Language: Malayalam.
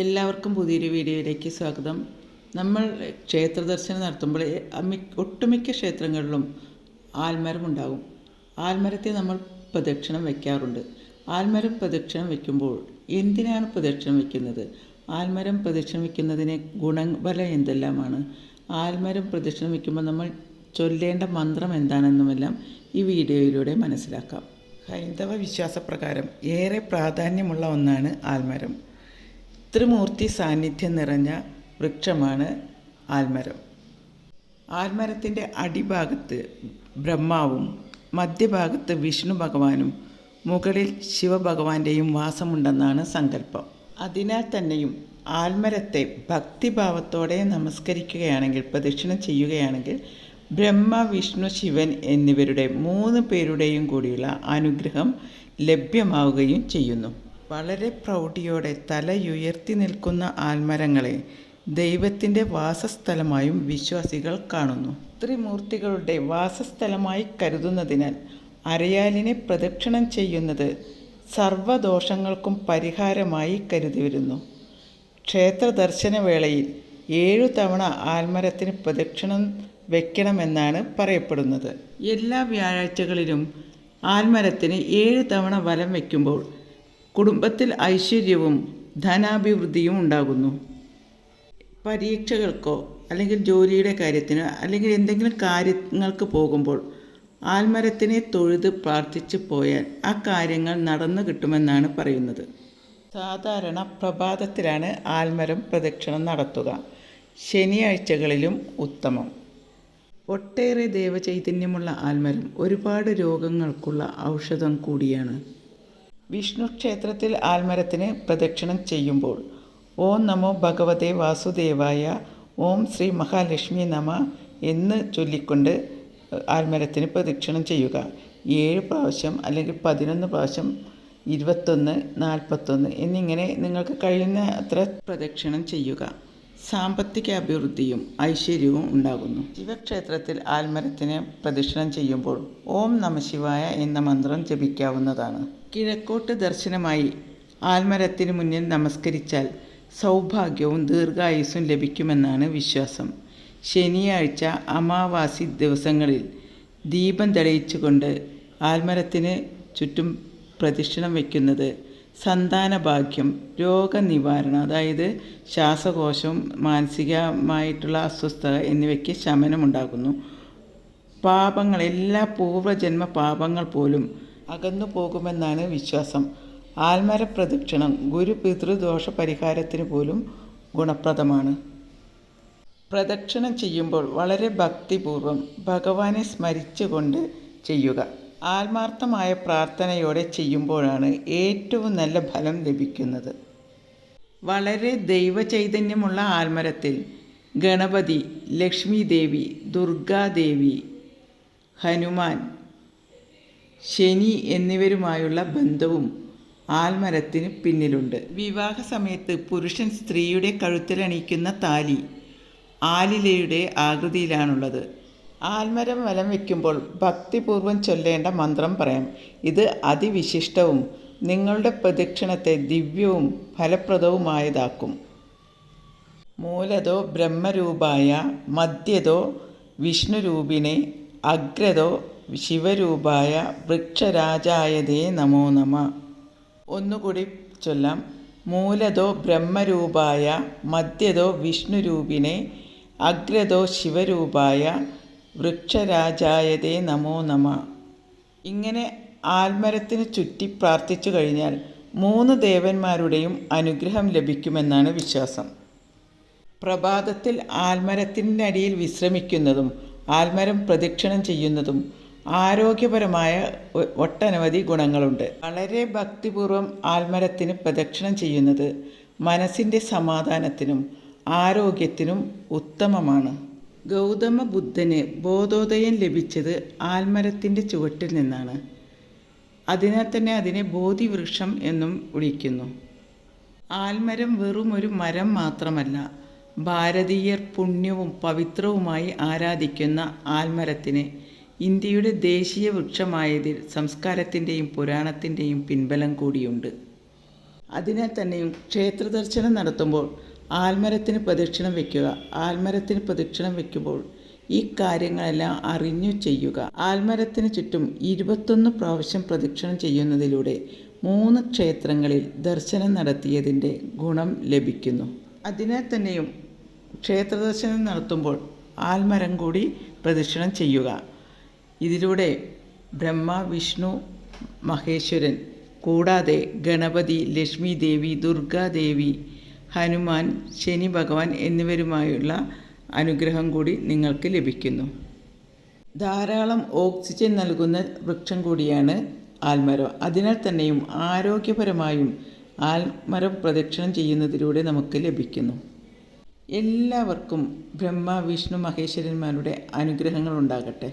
എല്ലാവർക്കും പുതിയൊരു വീഡിയോയിലേക്ക് സ്വാഗതം. നമ്മൾ ക്ഷേത്ര ദർശനം നടത്തുമ്പോൾ ഒട്ടുമിക്ക ക്ഷേത്രങ്ങളിലും ആൽമരം ഉണ്ടാകും. ആൽമരത്തെ നമ്മൾ പ്രദക്ഷിണം വയ്ക്കാറുണ്ട്. ആൽമരം പ്രദക്ഷിണം വയ്ക്കുമ്പോൾ എന്തിനാണ് പ്രദക്ഷിണം വയ്ക്കുന്നത്? ആൽമരം പ്രദക്ഷിണം വയ്ക്കുന്നതിന് ഗുണഫലം എന്തെല്ലാമാണ്? ആൽമരം പ്രദക്ഷിണം വയ്ക്കുമ്പോൾ നമ്മൾ ചൊല്ലേണ്ട മന്ത്രം എന്താണെന്നുമെല്ലാം ഈ വീഡിയോയിലൂടെ മനസ്സിലാക്കാം. ഹൈന്ദവ വിശ്വാസപ്രകാരം ഏറെ പ്രാധാന്യമുള്ള ഒന്നാണ് ആൽമരം. ത്രിമൂർത്തി സാന്നിധ്യം നിറഞ്ഞ വൃക്ഷമാണ് ആൽമരം. ആൽമരത്തിന്റെ അടിഭാഗത്ത് ബ്രഹ്മാവും മധ്യഭാഗത്ത് വിഷ്ണു ഭഗവാനും മുകളിൽ ശിവഭഗവാന്റെയും വാസമുണ്ടെന്നാണ് സങ്കല്പം. അതിനാൽ തന്നെയും ആൽമരത്തെ ഭക്തിഭാവത്തോടെ നമസ്കരിക്കുകയാണെങ്കിൽ പ്രദക്ഷിണം ചെയ്യുകയാണെങ്കിൽ ബ്രഹ്മ വിഷ്ണു ശിവൻ എന്നിവരുടെ മൂന്ന് പേരുടെയും കൂടിയുള്ള അനുഗ്രഹം ലഭ്യമാവുകയും ചെയ്യുന്നു. വളരെ പ്രൗഢിയോടെ തലയുയർത്തി നിൽക്കുന്ന ആൽമരങ്ങളെ ദൈവത്തിന്റെ വാസസ്ഥലമായും വിശ്വാസികൾ കാണുന്നു. ത്രിമൂർത്തികളുടെ വാസസ്ഥലമായി കരുതുന്നതിനാൽ അരയാലിനെ പ്രദക്ഷിണം ചെയ്യുന്നത് സർവദോഷങ്ങൾക്കും പരിഹാരമായി കരുതി വരുന്നു ക്ഷേത്ര ദർശനവേളയിൽ ഏഴു തവണ ആൽമരത്തിന് പ്രദക്ഷിണം വെക്കണമെന്നാണ് പറയപ്പെടുന്നത്. എല്ലാ വ്യാഴാഴ്ചകളിലും ആൽമരത്തിന് ഏഴ് തവണ വലം വയ്ക്കുമ്പോൾ കുടുംബത്തിൽ ഐശ്വര്യവും ധനാഭിവൃദ്ധിയും ഉണ്ടാകുന്നു. പരീക്ഷകൾക്കോ അല്ലെങ്കിൽ ജോലിയുടെ കാര്യത്തിനോ അല്ലെങ്കിൽ എന്തെങ്കിലും കാര്യങ്ങൾക്ക് പോകുമ്പോൾ ആൽമരത്തിനെ തൊഴുത് പ്രാർത്ഥിച്ചു പോയാൽ ആ കാര്യങ്ങൾ നടന്നു കിട്ടുമെന്നാണ് പറയുന്നത്. സാധാരണ പ്രഭാതത്തിലാണ് ആൽമരം പ്രദക്ഷിണം നടത്തുക. ശനിയാഴ്ചകളിലും ഉത്തമം. ഒട്ടേറെ ദേവചൈതന്യമുള്ള ആൽമരം ഒരുപാട് രോഗങ്ങൾക്കുള്ള ഔഷധം കൂടിയാണ്. വിഷ്ണു ക്ഷേത്രത്തിൽ ആൽമരത്തിന് പ്രദക്ഷിണം ചെയ്യുമ്പോൾ ഓം നമോ ഭഗവതേ വാസുദേവായ ഓം ശ്രീ മഹാലക്ഷ്മി നമ എന്ന് ചൊല്ലിക്കൊണ്ട് ആൽമരത്തിന് പ്രദക്ഷിണം ചെയ്യുക. ഏഴ് പ്രാവശ്യം അല്ലെങ്കിൽ പതിനൊന്ന് പ്രാവശ്യം ഇരുപത്തൊന്ന് നാൽപ്പത്തൊന്ന് എന്നിങ്ങനെ നിങ്ങൾക്ക് കഴിയുന്ന അത്ര പ്രദക്ഷിണം ചെയ്യുക. സാമ്പത്തിക അഭിവൃദ്ധിയും ഐശ്വര്യവും ഉണ്ടാകുന്നു. ശിവക്ഷേത്രത്തിൽ ആൽമരത്തിന് പ്രദക്ഷിണം ചെയ്യുമ്പോൾ ഓം നമശിവായ എന്ന മന്ത്രം ജപിക്കാവുന്നതാണ്. കിഴക്കോട്ട് ദർശനമായി ആൽമരത്തിന് മുന്നിൽ നമസ്കരിച്ചാൽ സൗഭാഗ്യവും ദീർഘായുസ്സും ലഭിക്കുമെന്നാണ് വിശ്വാസം. ശനിയാഴ്ച അമാവാസി ദിവസങ്ങളിൽ ദീപം തെളിയിച്ചുകൊണ്ട് ആൽമരത്തിന് ചുറ്റും പ്രദക്ഷിണം വയ്ക്കുന്നത് സന്താനഭാഗ്യം രോഗനിവാരണം അതായത് ശ്വാസകോശം മാനസികമായിട്ടുള്ള അസ്വസ്ഥത എന്നിവയ്ക്ക് ശമനമുണ്ടാകുന്നു. പാപങ്ങൾ എല്ലാ പൂർവജന്മ പാപങ്ങൾ പോലും അകന്നു പോകുമെന്നാണ് വിശ്വാസം. ആൽമര പ്രദക്ഷിണം ഗുരു പിതൃദോഷ പരിഹാരത്തിന് പോലും ഗുണപ്രദമാണ്. പ്രദക്ഷിണം ചെയ്യുമ്പോൾ വളരെ ഭക്തിപൂർവം ഭഗവാനെ സ്മരിച്ചുകൊണ്ട് ചെയ്യുക. ആത്മാർത്ഥമായ പ്രാർത്ഥനയോടെ ചെയ്യുമ്പോഴാണ് ഏറ്റവും നല്ല ഫലം ലഭിക്കുന്നത്. വളരെ ദൈവചൈതന്യമുള്ള ആൽമരത്തിൽ ഗണപതി ലക്ഷ്മി ദേവി ദുർഗാദേവി ഹനുമാൻ ശനി എന്നിവരുമായുള്ള ബന്ധവും ആൽമരത്തിന് പിന്നിലുണ്ട്. വിവാഹ സമയത്ത് പുരുഷൻ സ്ത്രീയുടെ കഴുത്തിലണിയിക്കുന്ന താലി ആലിലയുടെ ആകൃതിയിലാണുള്ളത്. ആൽമരം വലം വയ്ക്കുമ്പോൾ ഭക്തിപൂർവം ചൊല്ലേണ്ട മന്ത്രം പറയാം. ഇത് അതിവിശിഷ്ടവും നിങ്ങളുടെ പ്രദക്ഷിണത്തെ ദിവ്യവും ഫലപ്രദവുമായതാക്കും. മൂലതോ ബ്രഹ്മരൂപായ മധ്യതോ വിഷ്ണുരൂപിണെ അഗ്രതോ ശിവരൂപായ വൃക്ഷരാജായതേ നമോ നമ. ഒന്നുകൂടി ചൊല്ലാം. മൂലതോ ബ്രഹ്മരൂപായ മധ്യതോ വിഷ്ണുരൂപിണെ അഗ്രതോ ശിവരൂപായ വൃക്ഷരാജായതേ നമോ നമ. ഇങ്ങനെ ആൽമരത്തിന് ചുറ്റി പ്രാർത്ഥിച്ചു കഴിഞ്ഞാൽ മൂന്ന് ദേവന്മാരുടെയും അനുഗ്രഹം ലഭിക്കുമെന്നാണ് വിശ്വാസം. പ്രഭാതത്തിൽ ആൽമരത്തിന്റെ അടിയിൽ വിശ്രമിക്കുന്നതും ആൽമരം പ്രദക്ഷിണം ചെയ്യുന്നതും ആരോഗ്യപരമായ ഒട്ടനവധി ഗുണങ്ങളുണ്ട്. വളരെ ഭക്തിപൂർവം ആൽമരത്തിന് പ്രദക്ഷിണം ചെയ്യുന്നത് മനസ്സിന്റെ സമാധാനത്തിനും ആരോഗ്യത്തിനും ഉത്തമമാണ്. ഗൗതമ ബുദ്ധന് ബോധോദയം ലഭിച്ചത് ആൽമരത്തിന്റെ ചുവട്ടിൽ നിന്നാണ്. അതിനാൽ തന്നെ അതിനെ ബോധിവൃക്ഷം എന്നും വിളിക്കുന്നു. ആൽമരം വെറും ഒരു മരം മാത്രമല്ല ഭാരതീയർ പുണ്യവും പവിത്രവുമായി ആരാധിക്കുന്ന ആൽമരത്തിന് ഇന്ത്യയുടെ ദേശീയ വൃക്ഷമായതിൽ സംസ്കാരത്തിന്റെയും പുരാണത്തിന്റെയും പിൻബലം കൂടിയുണ്ട്. അതിനാൽ തന്നെയും ക്ഷേത്രദർശനം നടത്തുമ്പോൾ ആൽമരത്തിന് പ്രദക്ഷിണം വയ്ക്കുക ആൽമരത്തിന് പ്രദക്ഷിണം വയ്ക്കുമ്പോൾ ഈ കാര്യങ്ങളെല്ലാം അറിഞ്ഞു ചെയ്യുക. ആൽമരത്തിന് ചുറ്റും ഇരുപത്തൊന്ന് പ്രാവശ്യം പ്രദക്ഷിണം ചെയ്യുന്നതിലൂടെ മൂന്ന് ക്ഷേത്രങ്ങളിൽ ദർശനം നടത്തിയതിന്റെ ഗുണം ലഭിക്കുന്നു. അതിനാൽ തന്നെയും ക്ഷേത്ര ദർശനം നടത്തുമ്പോൾ ആൽമരം കൂടി പ്രദക്ഷിണം ചെയ്യുക. ഇതിലൂടെ ബ്രഹ്മ വിഷ്ണു മഹേശ്വരൻ കൂടാതെ ഗണപതി ലക്ഷ്മി ദേവി ദുർഗാദേവി ഹനുമാൻ ശനി ഭഗവാൻ എന്നിവരുമായുള്ള അനുഗ്രഹം കൂടി നിങ്ങൾക്ക് ലഭിക്കുന്നു. ധാരാളം ഓക്സിജൻ നൽകുന്ന വൃക്ഷം കൂടിയാണ് ആൽമരം. അതിനാൽ തന്നെയും ആരോഗ്യപരമായും ആൽമരം പ്രദക്ഷിണം ചെയ്യുന്നതിലൂടെ നമുക്ക് ലഭിക്കുന്നു. എല്ലാവർക്കും ബ്രഹ്മ വിഷ്ണു മഹേശ്വരന്മാരുടെ അനുഗ്രഹങ്ങൾ ഉണ്ടാകട്ടെ.